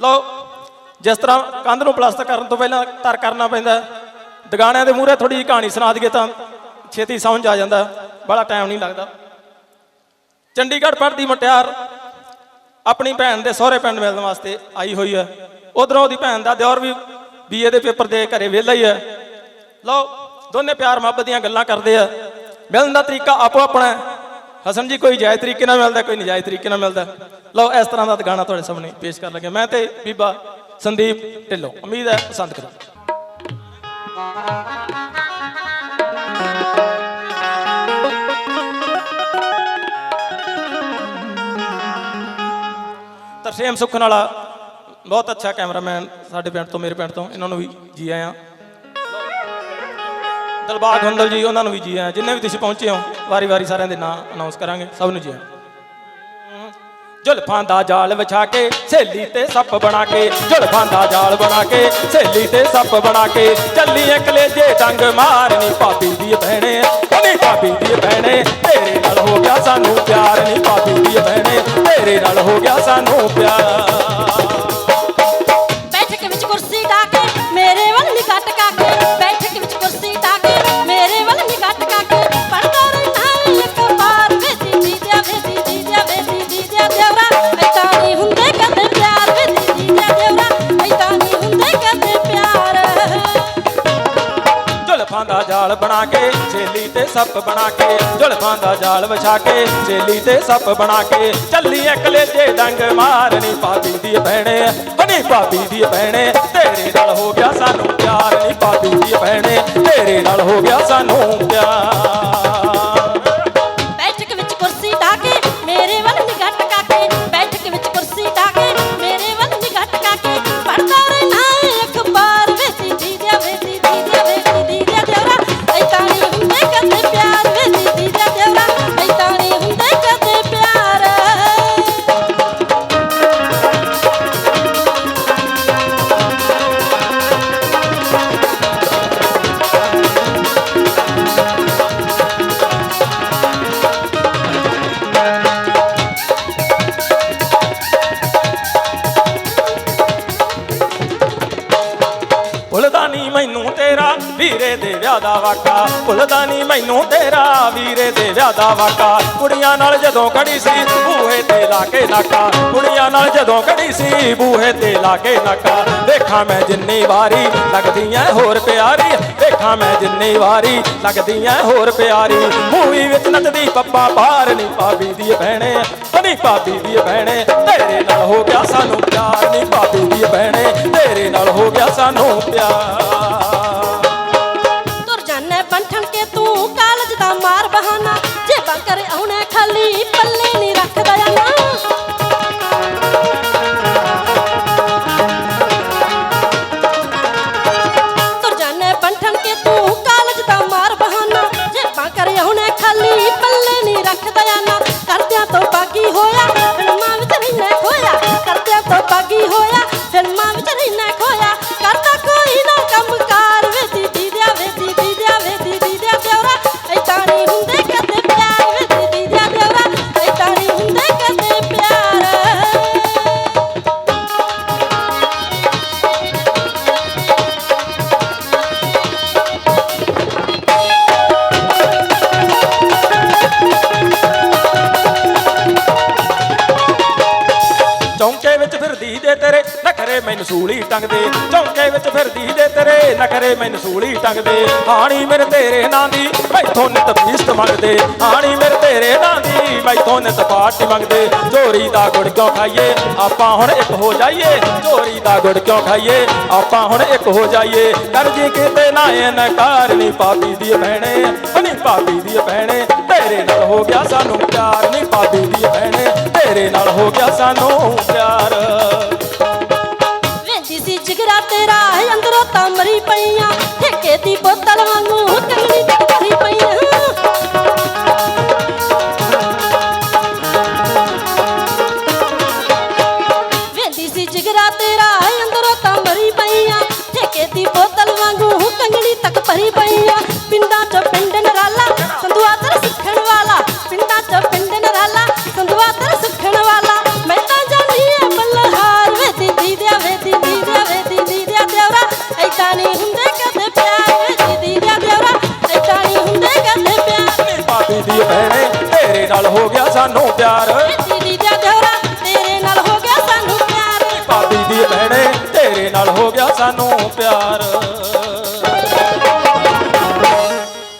ਲਓ ਜਿਸ ਤਰ੍ਹਾਂ ਕੰਧ ਨੂੰ ਪਲਾਸਟਰ ਕਰਨ ਤੋਂ ਪਹਿਲਾਂ ਤਰ ਕਰਨਾ ਪੈਂਦਾ ਹੈ, ਦੁਗਾਣਿਆਂ ਦੇ ਮੂਹਰੇ ਥੋੜੀ ਜਿਹੀ ਕਹਾਣੀ ਸੁਣਾ ਦਈਏ ਤਾਂ ਛੇਤੀ ਸਮਝ ਆ ਜਾਂਦਾ ਬੜਾ ਟਾਈਮ ਨਹੀਂ ਲੱਗਦਾ। ਚੰਡੀਗੜ੍ਹ ਪੜ੍ਹਦੀ ਮੁਟਿਆਰ ਆਪਣੀ ਭੈਣ ਦੇ ਸਹੁਰੇ ਪਿੰਡ ਮਿਲਣ ਵਾਸਤੇ ਆਈ ਹੋਈ ਹੈ। ਉਧਰੋਂ ਉਹਦੀ ਭੈਣ ਦਾ ਦਿਓਰ ਵੀ ਬੀਏ ਦੇ ਪੇਪਰ ਦੇ ਘਰੇ ਵਿਹਲਾ ਹੀ ਹੈ। ਲਓ ਦੋਨੇ ਪਿਆਰ ਮੁਹੱਬਤ ਦੀਆਂ ਗੱਲਾਂ ਕਰਦੇ ਆ। ਮਿਲਣ ਦਾ ਤਰੀਕਾ ਆਪੋ ਆਪਣਾ ਹਸਨ ਜੀ, ਕੋਈ ਜਾਇਜ਼ ਤਰੀਕੇ ਨਾਲ ਮਿਲਦਾ, ਕੋਈ ਨਜਾਇਜ਼ ਤਰੀਕੇ ਨਾਲ ਮਿਲਦਾ? ਲਓ, ਇਸ ਤਰ੍ਹਾਂ ਦਾ ਗਾਣਾ ਤੁਹਾਡੇ ਸਾਹਮਣੇ ਪੇਸ਼ ਕਰਨ ਲੱਗੇ ਮੈਂ ਤੇ ਬੀਬਾ ਸੰਦੀਪ ਢਿੱਲੋਂ, ਉਮੀਦ ਹੈ ਪਸੰਦ ਕਰੋ। ਤਰਸੇਮ ਸੁਖਨ ਵਾਲਾ ਬਹੁਤ ਅੱਛਾ ਕੈਮਰਾਮੈਨ ਸਾਡੇ ਪਿੰਡ ਤੋਂ, ਮੇਰੇ ਪਿੰਡ ਤੋਂ, ਇਹਨਾਂ ਨੂੰ ਵੀ ਜੀ ਆਇਆਂ। ਦਲਬਾਗ ਹੁੰਦਲ ਜੀ, ਉਹਨਾਂ ਨੂੰ ਵੀ ਜੀ ਆਇਆਂ। ਜਿੰਨੇ ਵੀ ਤੁਸੀਂ ਪਹੁੰਚੇ ਹੋ ਵਾਰੀ-ਵਾਰੀ ਸਾਰਿਆਂ ਦੇ ਨਾਂ ਅਨਾਉਂਸ ਕਰਾਂਗੇ, ਸਭ ਨੂੰ ਜੀ ਜੁਲਫਾਂ ਦਾ ਜਾਲ ਵਿਛਾ ਕੇ, ਸਹੇਲੀ ਤੇ ਸੱਪ ਬਣਾ ਕੇ, ਜੁਲਫਾਂ ਦਾ ਜਾਲ ਬਣਾ ਕੇ, ਸਹੇਲੀ ਤੇ ਸੱਪ ਬਣਾ ਕੇ ਚੱਲੀਏ ਕਲੇਜੇ ਡੰਗ ਮਾਰਨੀ, ਭਾਬੀ ਦੀ ਭੈਣੇ ਨੀ ਭਾਬੀ ਦੀ ਭੈਣੇ, ਤੇਰੇ ਨਾਲ ਹੋ ਗਿਆ ਸਾਨੂੰ ਪਿਆਰ ਨੀ, ਭਾਬੀ ਦੀ ਭੈਣੇ, ਤੇਰੇ ਨਾਲ ਹੋ ਗਿਆ ਸਾਨੂੰ ਪਿਆਰ। ਜਾਲ ਬਣਾ ਕੇ, ਛੇਲੀ ਤੇ ਸੱਪ ਬਣਾ ਕੇ, ਜੁਲਫਾਂ ਦਾ ਜਾਲ ਵਿਛਾ ਕੇ, ਛੇਲੀ ਤੇ ਸੱਪ ਬਣਾ ਕੇ, ਚੱਲੀ ਕਲੇਜੇ ਡੰਗ ਮਾਰਨੀ ਪਾਪੀ ਦੀ ਭੈਣੇ ਹਣੀ ਭਾਬੀ ਦੀ ਭੈਣੇ ਤੇਰੇ ਨਾਲ ਹੋ ਗਿਆ ਸਾਨੂੰ ਪਿਆਰ ਨੀ ਭਾਬੀ ਦੀ ਭੈਣੇ ਤੇਰੇ ਨਾਲ ਹੋ ਗਿਆ ਸਾਨੂੰ ਪਿਆਰ। ਵੀਰੇ ਦੇ ਵਿਆਹ ਦਾ ਵਾਕਾ ਭੁੱਲਦਾ ਨਹੀਂ ਮੈਨੂੰ ਤੇਰਾ ਵੀਰੇ ਦੇ ਵਿਆਹ ਦਾ ਵਾਕਾ ਕੁੜੀਆਂ ਨਾਲ ਜਦੋਂ ਕੜੀ ਸੀ ਬੂਹੇ ਤੇ ਲਾ ਕੇ ਨਾਕਾ ਕੁੜੀਆਂ ਨਾਲ ਜਦੋਂ ਕੜੀ ਸੀ ਬੂਹੇ ਤੇ ਲਾ ਕੇ ਨਾਕਾ ਵੇਖਾਂ ਮੈਂ ਜਿੰਨੀ ਵਾਰੀ ਲੱਗਦੀਆਂ ਹੋਰ ਪਿਆਰੀ। ਵੇਖਾਂ ਮੈਂ ਜਿੰਨੀ ਵਾਰੀ ਲੱਗਦੀਆਂ ਹੋਰ ਪਿਆਰੀ। ਮੂਵੀ ਵਿੱਚ ਨੱਚਦੀ ਪੱਪਾ ਬਾਹਰ ਨਹੀਂ ਭਾਬੀ ਦੀ ਭੈਣੇ। ਨਹੀਂ ਭਾਬੀ ਦੀ ਭੈਣੇ। ਤੇਰੇ ਨਾਲ ਹੋ ਗਿਆ ਸਾਨੂੰ ਪਿਆਰ ਨਹੀਂ ਭਾਬੀ ਦੀ ਭੈਣੇ। ਤੇਰੇ ਨਾਲ ਹੋ ਗਿਆ ਸਾਨੂੰ ਪਿਆਰ। पल्ली पल्ली ਸੂਲੀ ਟੰਗਦੇ, ਚੌਂਕੇ ਵਿੱਚ ਫਿਰਦੀ ਦੇ ਤੇਰੇ ਨਖਰੇ ਮੈਨੂੰ ਸੂਲੀ ਟੰਗਦੇ। ਹਾਣੀ ਮੇਰੇ ਤੇਰੇ ਨਾਂ ਦੀ ਮੈਥੋਂ ਨਿਤ ਫੀਸਟ ਮੰਗਦੇ। ਹਾਣੀ ਮੇਰੇ ਤੇਰੇ ਨਾਂ ਦੀ ਮੈਥੋਂ ਨਿਤ ਪਾਰਟੀ ਮੰਗਦੇ। ਚੋਰੀ ਦਾ ਗੁੜ ਕਿਉਂ ਖਾਈਏ? ਆਪਾਂ ਹੁਣ ਇੱਕ ਹੋ ਜਾਈਏ। ਚੋਰੀ ਦਾ ਗੁੜ ਕਿਉਂ ਖਾਈਏ? ਆਪਾਂ ਹੁਣ ਇੱਕ ਹੋ ਜਾਈਏ। ਕਰਜੀ ਕਿਤੇ ਨਾ ਇਨਕਾਰ ਨਹੀਂ ਪਾਪੀ ਦੀ ਭੈਣੇ ਨਹੀਂ ਪਾਪੀ ਦੀ ਭੈਣੇ, ਤੇਰੇ ਨਾਲ ਹੋ ਗਿਆ ਸਾਨੂੰ ਪਿਆਰ ਨਹੀਂ ਪਾਪੀ ਦੀ ਭੈਣੇ, ਤੇਰੇ ਨਾਲ ਹੋ ਗਿਆ ਸਾਨੂੰ ਪਿਆਰ। ਜਿਗਰਾ ਤੇਰਾ ਅੰਦਰੋਂ ਤਾਂ ਮਰੀ ਪਈਆਂ। ਠੇਕੇ ਦੀ ਬੋਤਲ ਵਾਂਗੂ ਕੰਗਣੀ ਤੇ ਭਰੀ ਪਈਆਂ। ਸਾਨੂੰ ਪਿਆਰ। ਦੀਦੀ ਦਾ ਦਿਉਰਾ ਤੇਰੇ ਨਾਲ ਹੋ ਗਿਆ ਸਾਨੂੰ ਪਿਆਰ। ਭਾਬੀ ਦੀ ਭੈਣੇ ਤੇਰੇ ਨਾਲ ਹੋ ਗਿਆ ਸਾਨੂੰ ਪਿਆਰ।